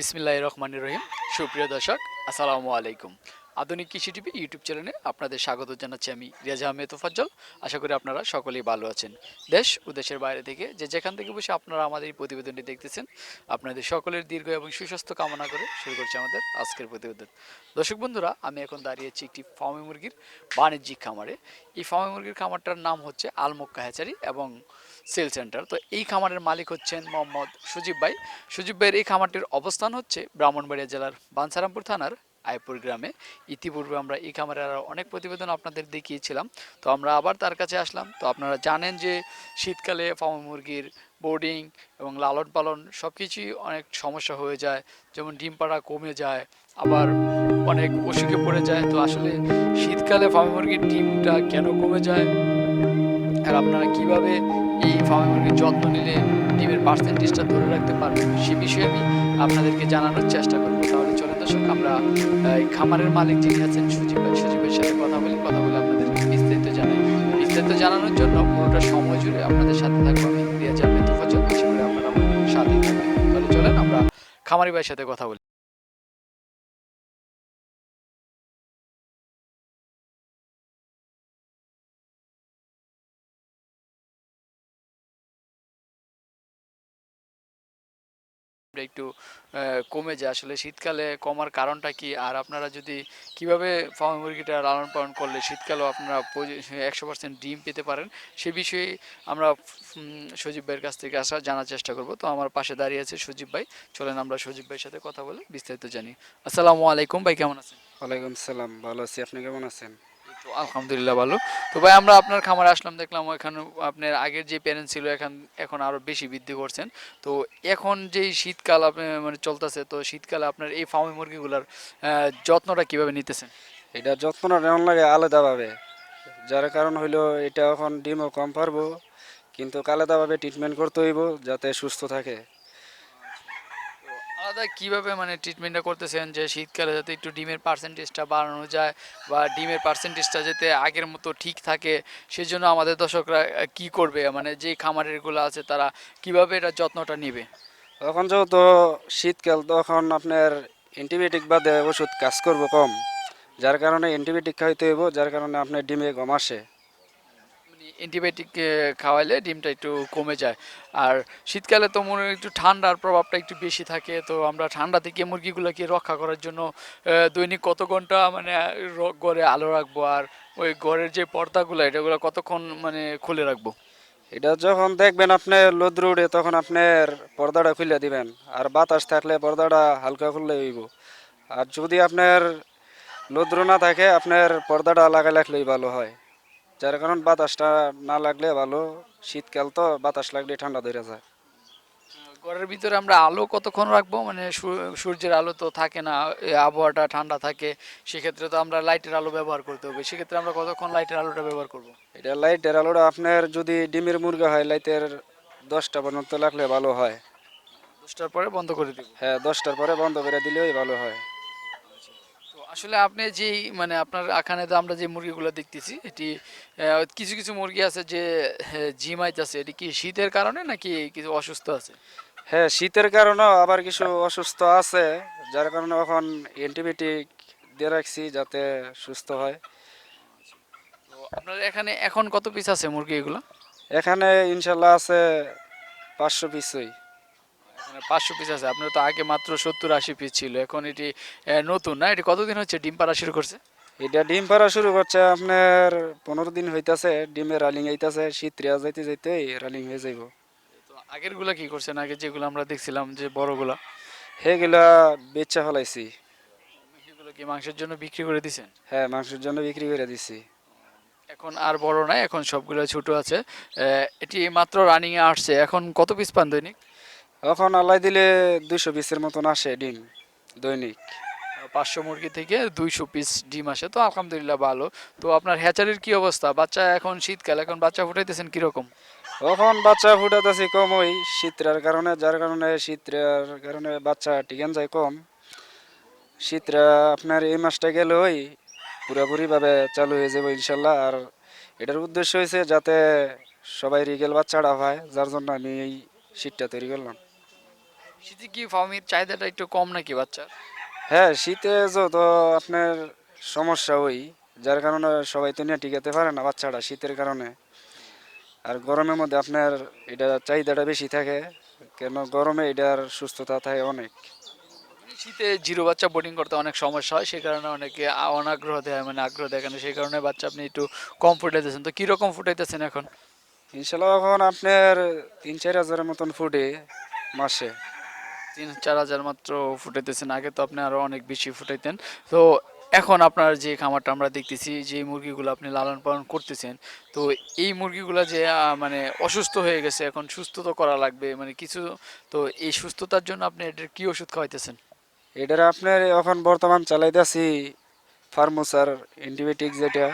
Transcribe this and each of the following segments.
বিসমিল্লাহ রহমান রহিম। সুপ্রিয় দর্শক আসসালামু আলাইকুম। আধুনিক কৃষি টিভি ইউটিউব চ্যানেলে আপনাদের স্বাগত জানাচ্ছি আমি রিয়াজ আহমেদ তোফাজ্জল। আশা করি আপনারা সকলেই ভালো আছেন। দেশ ও দেশের বাইরে থেকে যে যেখান থেকে বসে আপনারা আমাদের এই প্রতিবেদনটি দেখতেছেন, আপনাদের সকলের দীর্ঘ এবং সুস্বাস্থ্য কামনা করে শুরু করছি আমাদের আজকের প্রতিবেদন। দর্শক বন্ধুরা, আমি এখন দাঁড়িয়েছি একটি ফার্মি মুরগির বাণিজ্যিক খামারে। এই ফার্মি মুরগির খামারটার নাম হচ্ছে আলমক্কা হ্যাচারি এবং সেল সেন্টার। তো এই খামারের মালিক হচ্ছেন মোহাম্মদ সুজিব ভাই। সুজিব ভাইয়ের এই খামারটির অবস্থান হচ্ছে ব্রাহ্মণবাড়িয়া জেলার বানসারামপুর থানার আইপুর গ্রামে। ইতিপূর্বে আমরা এই খামারের অনেক প্রতিবেদন আপনাদের দেখিয়েছিলাম। তো আমরা আবার তার কাছে আসলাম। তো আপনারা জানেন যে শীতকালে ফার্ম মুরগির বোর্ডিং এবং লালন পালন সব কিছুই অনেক সমস্যা হয়ে যায়। যেমন ডিম পাড়া কমে যায়, আবার অনেক অসুখে পড়ে যায়। তো আসলে শীতকালে ফার্ম মুরগির ডিমটা কেন কমে যায়? আর আপনারা কীভাবে এই ফার্ম মুরগির যত্ন নিলে ডিমের পার্সেন্টেজটা ধরে রাখতে পারবেন সে বিষয়ে আমি আপনাদেরকে জানানোর চেষ্টা করব। দর্শক, আমরা এই খামারের মালিক যিনি আছেন, সুজিব ভাই সুজিবের সাথে কথা বলি, কথা বলে আপনাদের বিস্তারিত জানাই। বিস্তারিত জানানোর জন্য পুরোটা সময় জুড়ে আপনাদের সাথে থাকব আমি। ইন্ডিয়া যাবে তো আপনারা সাথে থাকবেন। তাহলে চলেন, আমরা খামারি ভাইয়ের সাথে কথা বলি। ডিমটা একটু কমে যায়। আসলে শীতকালে কমার কারণটা কি? আর আপনারা যদি কীভাবে ফার্ম মুরগিটা লালন পালন করলে শীতকালেও আপনারা একশো পার্সেন্ট ডিম পেতে পারেন? সে বিষয়ে আমরা সজীব ভাইয়ের কাছ থেকে আসা, জানার চেষ্টা করব। তো আমার পাশে দাঁড়িয়ে আছে সজীব ভাই। চলেন আমরা সজীব ভাইয়ের সাথে কথা বলে বিস্তারিত জানি। আসসালামু আলাইকুম ভাই, কেমন আছেন? ওয়ালাইকুম সালাম, ভালো আছি। আপনি কেমন আছেন? তো আলহামদুলিল্লাহ ভালো। তো ভাই, আমরা আপনার খামারে আসলাম, দেখলাম এখানে আপনার আগের যে প্যারেন্ট ছিল, এখন এখন আরও বেশি বৃদ্ধি করছেন। তো এখন যে শীতকাল আপনি মানে চলতেছে, তো শীতকালে আপনার এই ফার্মি মুরগিগুলোর যত্নটা কীভাবে নিতেছেন? এটা যত্নটা নেওয়ার লাগে আলাদাভাবে। যার কারণ হইল, এটা এখন ডিমও কম পারব, কিন্তু আলাদাভাবে ট্রিটমেন্ট করতে হইব, যাতে সুস্থ থাকে। আলাদা কীভাবে মানে ট্রিটমেন্টটা করতেছেন যে শীতকালে যাতে একটু ডিমের পার্সেন্টেজটা বাড়ানো যায় বা ডিমের পার্সেন্টেজটা যাতে আগের মতো ঠিক থাকে, সেজন্য আমাদের দর্শকরা কি করবে? মানে যে খামারেরগুলো আছে তারা কীভাবে এটা যত্নটা নেবে? তখন যেহেতু শীতকাল, তখন আপনার অ্যান্টিবায়োটিক বাদে ওষুধ কাজ করব কম। যার কারণে অ্যান্টিবায়োটিক খাইতে হইব, যার কারণে আপনার ডিমে কম আসে। অ্যান্টিবায়োটিক খাওয়াইলে ডিমটা একটু কমে যায়। আর শীতকালে তো মনে একটু ঠান্ডার প্রভাবটা একটু বেশি থাকে, তো আমরা ঠান্ডা থেকে মুরগিগুলোকে রক্ষা করার জন্য দৈনিক কত ঘণ্টা মানে ঘরে আলো রাখব আর ওই ঘরের যে পর্দাগুলো, এটাগুলো কতক্ষণ মানে খুলে রাখব? এটা যখন দেখবেন আপনি লোদ্র উঠে তখন আপনার পর্দাটা খুলে দিবেন। আর বাতাস থাকলে পর্দাটা হালকা খুললে হইব। আর যদি আপনার লোদ্র না থাকে, আপনার পর্দাটা লাগাই রাখলেই ভালো হয়। যার কারণ বাতাসটা না লাগলে ভালো। শীতকাল তো বাতাস লাগলে ঠান্ডা ধরে যায়। ঘরের ভিতরে আমরা আলো কতক্ষণ রাখব? মানে সূর্যের আলো তো থাকে না আবহাওয়াটা ঠান্ডা থাকে সেক্ষেত্রে তো আমরা লাইটের আলো ব্যবহার করতে হবে। সেক্ষেত্রে আমরা কতক্ষণ লাইটের আলোটা ব্যবহার করব? এটা লাইটের আলোটা আপনার যদি ডিমের মুরগা হয় লাইটের দশটা পর্যন্ত লাগলে ভালো হয়। দশটার পরে বন্ধ করে দিব। হ্যাঁ দশটার পরে বন্ধ করে দিলেই ভালো হয়। আসলে আপনি যেই মানে আপনার এখানে তো আমরা যে মুরগিগুলো দেখতেছি এটি কিছু কিছু মুরগি আছে যে জিমাইত আছে এটি কি শীতের কারণে নাকি কিছু অসুস্থ আছে? হ্যাঁ শীতের কারণেও আবার কিছু অসুস্থ আছে যার কারণে এখন অ্যান্টিবায়োটিক দিয়ে রাখছি যাতে সুস্থ হয়। তো আপনার এখানে এখন কত পিস আছে মুরগি এগুলো? এখানে ইনশাল্লাহ আছে পাঁচশো পিসই এখানে পাঁচশো পিস আছে। আপনার তো আগে মাত্র সত্তর আশি পিস ছিল। এখন এটি নতুন না? এটি কতদিন হচ্ছে? ডিম পাড়া শুরু করছে? এটা ডিম পাড়া শুরু করছে আপনার পনেরো দিন হইতাছে। ডিমে রালিং হইতাছে শীত রেয়া যাইতে যাইতে রালিং হয়ে যাইব। তো আগেরগুলা কি করছেন? আগে যেগুলো আমরা দেখছিলাম যে বড়গুলা। সেগুলা বেচা ফেলাইছি। সেগুলো কি মাংসের জন্য বিক্রি করে দিছেন? হ্যাঁ মাংসের জন্য বিক্রি করে দিছি। এখন আর বড় নাই। এখন সবগুলো ছোট আছে। এটি মাত্র রানিং এ আসছে। এখন কত পিস পান দৈনিক? এখন আল্লাহ দিলে দুইশো পিসের মতন আসে ডিম দৈনিক। পাঁচশো মুরগি থেকে দুইশো পিস ডিম আসে তো আলহামদুলিল্লাহ ভালো। তো আপনার হ্যাচারির কি অবস্থা? বাচ্চা এখন শীতকাল এখন বাচ্চা ফুটাইতেছেন কীরকম? এখন বাচ্চা ফুটাতেছি কম ওই শীতের কারণে যার কারণে শীতের কারণে বাচ্চা টিকেন যায় কম। শীতরা আপনার এই মাসটা গেলে ওই পুরোপুরিভাবে চালু হয়ে যাবে ইনশাল্লাহ। আর এটার উদ্দেশ্য হয়েছে যাতে সবাই রিগেল বাচ্চাটা হয় যার জন্য আমি এই শীতটা তৈরি করলাম। শীতে কি ফার্মির চাহিদাটা একটু কম নাকি বাচ্চার? হ্যাঁ শীতে যত আপনার সমস্যা ওই যার কারণে সবাই তো নিয়ে টিকাতে পারে না বাচ্চাটা শীতের কারণে। আর গরমের মধ্যে আপনার এটা চাহিদাটা বেশি থাকে কেন গরমে এটার সুস্থতা থাকে অনেক। শীতে জিরো বাচ্চা বোর্ডিং করতে অনেক সমস্যা হয় সেই কারণে অনেকে অনাগ্রহ দেয় মানে আগ্রহ দেখানো সেই কারণে বাচ্চা আপনি একটু কম ফুটাইতেছেন তো কীরকম ফুটাইতেছেন এখন? ইনশাল্লাহ এখন আপনার তিন চার হাজারের মতন ফুটে মাসে। তিন, চার হাজার মাত্র ফুটাইতেছেন। আগে তো আপনি আরও অনেক বেশি ফুটাইতেন। তো এখন আপনার যে খামারটা আমরা দেখতেছি, যে মুরগিগুলো আপনি লালন পালন করতেছেন, তো এই মুরগিগুলো যে মানে অসুস্থ হয়ে গেছে, এখন সুস্থ তো করা লাগবে মানে কিছু, তো এই সুস্থতার জন্য আপনি এটার কি ওষুধ খাওয়াইতেছেন? এটার আপনার এখন বর্তমান চালাইতেছি, ফার্মোসার অ্যান্টিবায়োটিক যেটা,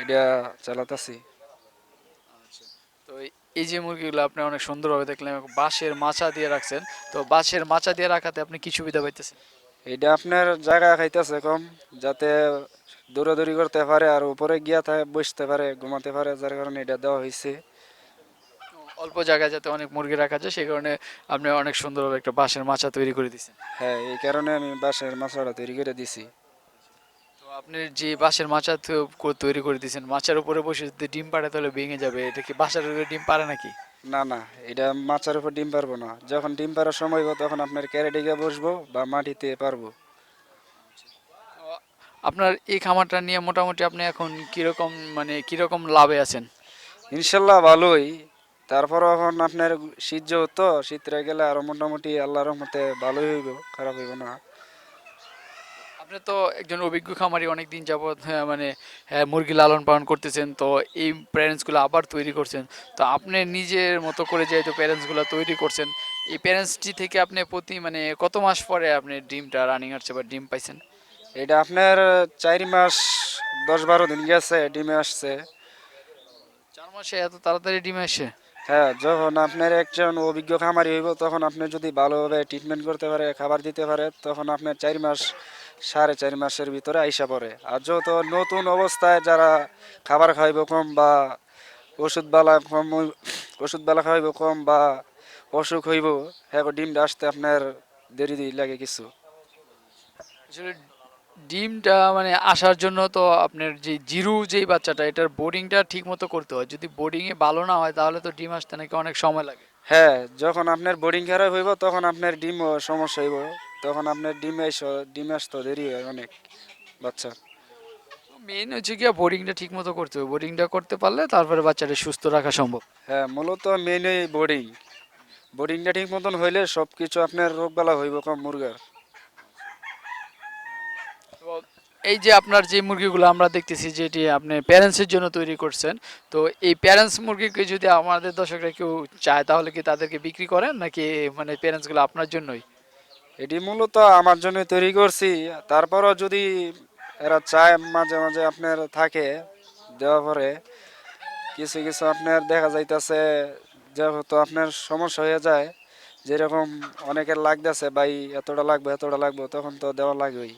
এটা চালাতেছি তো এই- যে মুরগিগুলো আপনি অনেক সুন্দরভাবে দেখলেন বাঁশের মাচা দিয়ে রাখছেন তো বাঁশের মাচা দিয়ে রাখাতে আপনি কি সুবিধা পাইতেছেন? এটা আপনার জায়গা খাইতেছে কম যাতে দৌড়াদৌড়ি করতে পারে আর উপরে গিয়া থাকে বসতে পারে ঘুমাতে পারে যার কারণে এটা দেওয়া হয়েছে অল্প জায়গায় যাতে অনেক মুরগি রাখা যায় সেই কারণে আপনি অনেক সুন্দরভাবে একটা বাঁশের মাচা তৈরি করে দিচ্ছেন হ্যাঁ এই কারণে আমি বাঁশের মাছাটা তৈরি করে দিছি। তো আপনি যে বাঁশের মাচা তৈরি করে দিয়েছেন মাচার উপরে বসে যদি ডিম পাড়ে তাহলে ভেঙে যাবে এটা কি বাসার উপরে ডিম পারে নাকি? না না এটা মাচার উপর ডিম পারব না। যখন ডিম পারার সময় হবে তখন আপনার ক্যারেটিকে বসবো বা মাটিতে পারব আপনার এই খামারটা নিয়ে মোটামুটি আপনি এখন কীরকম মানে কীরকম লাভে আছেন? ইনশাল্লাহ ভালোই। তারপর এখন আপনার শীত যেহেতু শীতরে গেলে আরও মোটামুটি আল্লাহর রহমতে ভালোই হইব খারাপ হইব না। আপনি তো একজন অভিজ্ঞ খামারি অনেক দিন যাবৎ হ্যাঁ, মানে হ্যাঁ, মুরগি লালন পালন করতেছেন তো এই প্যারেন্টসগুলো আবার তৈরি করছেন। তো আপনি নিজের মতো করে যেহেতু প্যারেন্টসগুলো তৈরি করছেন এই প্যারেন্টসটি থেকে আপনি প্রতি মানে কত মাস পরে আপনি ডিমটা রানিং আসছে বা ডিম পাইছেন? এটা আপনার চার মাস দশ বারো দিন গেছে ডিমে আসছে। চার মাসে এত তাড়াতাড়ি ডিম আসে? হ্যাঁ যখন আপনার একজন অভিজ্ঞ খামারি হইব তখন আপনি যদি ভালোভাবে ট্রিটমেন্ট করতে পারে খাবার দিতে পারে তখন আপনার চার মাস সাড়ে চার মাসের ভিতরে আইসা পড়ে। আর যত নতুন অবস্থায় যারা খাবার খাইব কম বা ওষুধ বালা কম, ওষুধ বালা খাইব কম বা অসুখ হইব হ্যাঁ ডিমটা আসতে আপনার দেরি লাগে কিছু। আসলে ডিমটা মানে আসার জন্য তো আপনার যে জিরু যেই বাচ্চাটা, এটার বোর্ডিংটা ঠিক মতো করতে হয়। যদি বোর্ডিংয়ে ভালো না হয়, তাহলে তো ডিম আসতে নাকি অনেক সময় লাগে। হ্যাঁ যখন আপনার বোর্ডিং খারাপ হইব তখন আপনার ডিম সমস্যা হইব। তখন আপনার ডিম এস ডিম আসতে দেরি হয় অনেক বাচ্চা। মেন হচ্ছে গিয়ে বোর্ডিংটা ঠিক মতো করতে হবে। বোর্ডিংটা করতে পারলে তারপরে বাচ্চাটা সুস্থ রাখা সম্ভব। হ্যাঁ মূলত মেন বোর্ডিং বোর্ডিংটা ঠিক মতন হইলে সব কিছু আপনার রোগবালা হইব কম মুরগার তো এই যে আপনার যে মুরগিগুলো আমরা দেখতেছি যেটি আপনি প্যারেন্টসের জন্য তৈরি করছেন, তো এই প্যারেন্টস মুরগিকে যদি আমাদের দর্শকরা কেউ চায়, তাহলে কি তাদেরকে বিক্রি করেন নাকি মানে প্যারেন্টসগুলো আপনার জন্যই? এটি মূলত আমার জন্য তৈরি করছি। তারপরও যদি এরা চায়, মাঝে মাঝে আপনার থাকে দেওয়া পরে কিছু কিছু আপনার দেখা যাইতেছে যেহেতু আপনার সমস্যা হয়ে যায়, যেরকম অনেকের লাগতেছে, ভাই, এতটা লাগবে এতটা লাগবে তখন তো দেওয়া লাগবেই।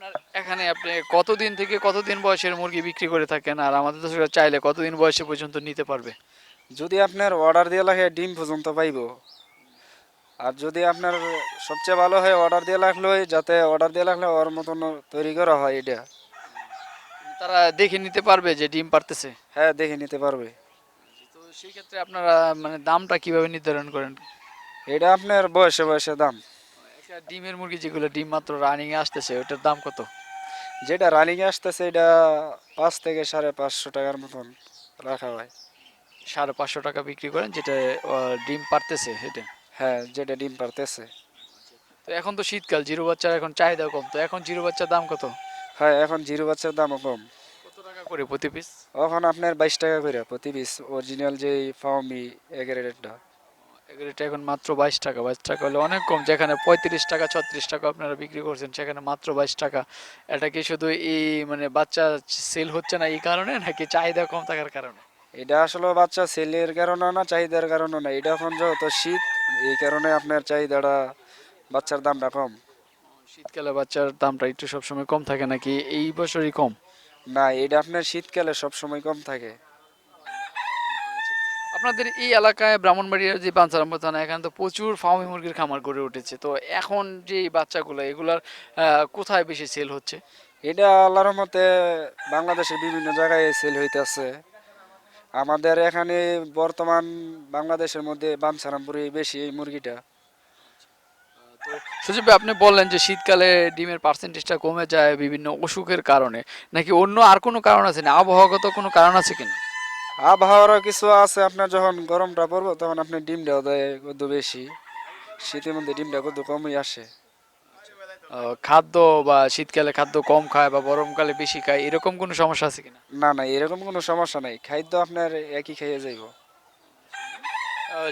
আপনার এখানে আপনি কতদিন থেকে কতদিন বয়সের মুরগি বিক্রি করে থাকেন? আর আমাদের দর্শকরা চাইলে কতদিন বয়সে পর্যন্ত নিতে পারবে? যদি আপনার অর্ডার দিয়ে লাগে ডিম পর্যন্ত পাইব। আর যদি আপনার সবচেয়ে ভালো হয় অর্ডার দিয়ে লাগল যাতে অর্ডার দিয়ে লাগলে ওর মতন তৈরি করা হয় এটা। তারা দেখে নিতে পারবে যে ডিম পারতেছে? হ্যাঁ দেখে নিতে পারবে। তো সেই ক্ষেত্রে আপনারা মানে দামটা কীভাবে নির্ধারণ করেন? এটা আপনার বয়সে বয়সে দাম। ডিমের মুরগি যেগুলো ডিম মাত্র রানিং এ আসতেছে ওটার দাম কত? যেটা রানিং আসতেছে এটা পাঁচ থেকে সাড়ে পাঁচশো টাকার মতন রাখা হয়। সাড়ে পাঁচশো টাকা বিক্রি করেন যেটা ডিম পারতেছে সেটা হ্যাঁ যেটা ডিম পারতেছে। তো এখন তো শীতকাল জিরো বাচ্চার এখন চাহিদা কম তো এখন জিরো বাচ্চার দাম কত? হ্যাঁ এখন জিরো বাচ্চার দামও কম। কত টাকা করে প্রতি পিস এখন আপনার বাইশ টাকা করে প্রতি পিস অরিজিনাল যে ফাউমি এগারেটা এটা এখন মাত্র বাইশ টাকা। বাইশ টাকা হলে অনেক কম যেখানে পঁয়ত্রিশ টাকা ছত্রিশ টাকা আপনারা বিক্রি করছেন সেখানে মাত্র বাইশ টাকা। এটা কি শুধু এই মানে বাচ্চা সেল হচ্ছে না এই কারণে নাকি চাহিদা কম থাকার কারণে? এটা আসলে বাচ্চা সেলের কারণে না চাহিদার কারণে না। এটা এখন যেহেতু শীত এই কারণে আপনার চাহিদাটা বাচ্চার দামটা কম। শীতকালে বাচ্চার দামটা একটু সবসময় কম থাকে নাকি এই বছরই কম? না এটা আপনার শীতকালে সব সময় কম থাকে। আপনাদের এই এলাকায় ব্রাহ্মণবাড়িয়ার যে বাঞ্চারাম থানা এখানে তো প্রচুর ফার্মি মুরগির খামার গড়ে উঠেছে। তো এখন যে বাচ্চাগুলো এগুলার কোথায় বেশি সেল হচ্ছে? এটা আল্লাহর মতে বাংলাদেশের বিভিন্ন জায়গায় সেল হইতেছে। আমাদের এখানে বর্তমান বাংলাদেশের মধ্যে বামসারামপুরে বেশি এই মুরগিটা। তো আপনি বললেন যে শীতকালে ডিমের পার্সেন্টেজটা কমে যায় বিভিন্ন অসুখের কারণে। নাকি অন্য আর কোনো কারণ আছে? না আবহাওয়াগত কোনো কারণ আছে কিনা? আবহাওয়ারও কিছু আছে। আপনার যখন গরমটা পড়ব তখন আপনি ডিমটাও দেয় কত বেশি। শীতের মধ্যে ডিমটা কত কমই আসে। খাদ্য বা শীতকালে খাদ্য কম খায় বা গরমকালে বেশি খায় এরকম কোনো সমস্যা আছে কিনা? না না এরকম কোনো সমস্যা নাই। খাদ্য আপনার একই খেয়ে যাইব।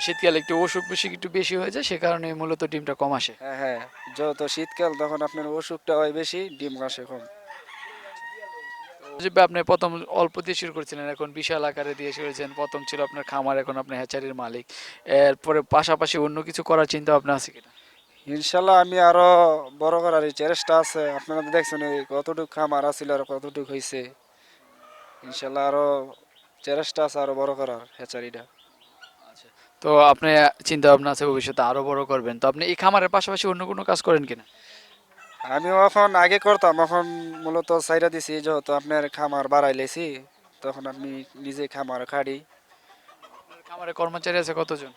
শীতকালে একটু অসুখ বিসুখ একটু বেশি হয়ে যায় সে কারণে মূলত ডিমটা কম আসে। হ্যাঁ হ্যাঁ। যত শীতকাল তখন আপনার অসুখটা হয় বেশি ডিম আসে কম। আপনি প্রথম অল্প দিয়ে শুরু করেছিলেন এখন বিশাল আকারে দিয়ে শুরু করেছেন। প্রথম ছিল আপনার খামার এখন আপনি হ্যাচারির মালিক। এরপরে পাশাপাশি অন্য কিছু করার চিন্তা ভাবনা আছে কিনা? ইনশাল্লাহ আমি আরও বড় করার চেষ্টা আছে। আপনারা তো দেখছেন কতটুকু খামার আছিল আর কতটুকু হয়েছে ইনশাল্লাহ আরও চেষ্টা আছে আরও বড় করার হ্যাচারিটা তো আপনি চিন্তা ভাবনা আছে ভবিষ্যতে আরও বড় করবেন। তো আপনি এই খামারের পাশাপাশি অন্য কোনো কাজ করেন কিনা? আমিও এখন আগে করতাম এখন মূলত সাইরা দিছি যেহেতু আপনার খামার বাড়াই লেছি তখন আমি নিজে খামার খাড়ি। খামারে কর্মচারী আছে কতজন?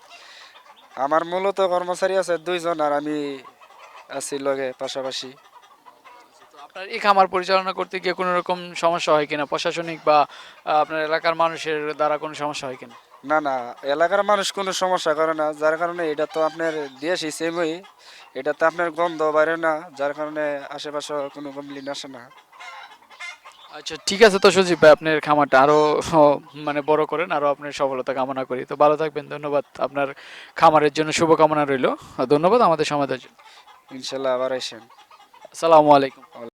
আমার মূলত কর্মচারী আছে দুইজন আর আমি আছি লগে পাশাপাশি। আপনার এই খামার পরিচালনা করতে গিয়ে কোনো রকম সমস্যা হয় কিনা? প্রশাসনিক বা আপনার এলাকার মানুষের দ্বারা কোনো সমস্যা হয় কিনা? না না এলাকার মানুষ কোনো সমস্যা করে না যার কারণে এটা তো আপনার দেশই সেমই এটা তো আপনার গন্ধ বাইরে না যার কারণে আশেপাশে কোনো কমপ্লেন আসে না। আচ্ছা ঠিক আছে তো সজীব ভাই আপনার খামারটা আরও মানে বড় করেন আরও আপনার সফলতা কামনা করি। তো ভালো থাকবেন ধন্যবাদ। আপনার খামারের জন্য শুভকামনা রইল। ধন্যবাদ আমাদের সমাজের জন্য। ইনশাল্লাহ আবার আসেন। আসসালামু আলাইকুম।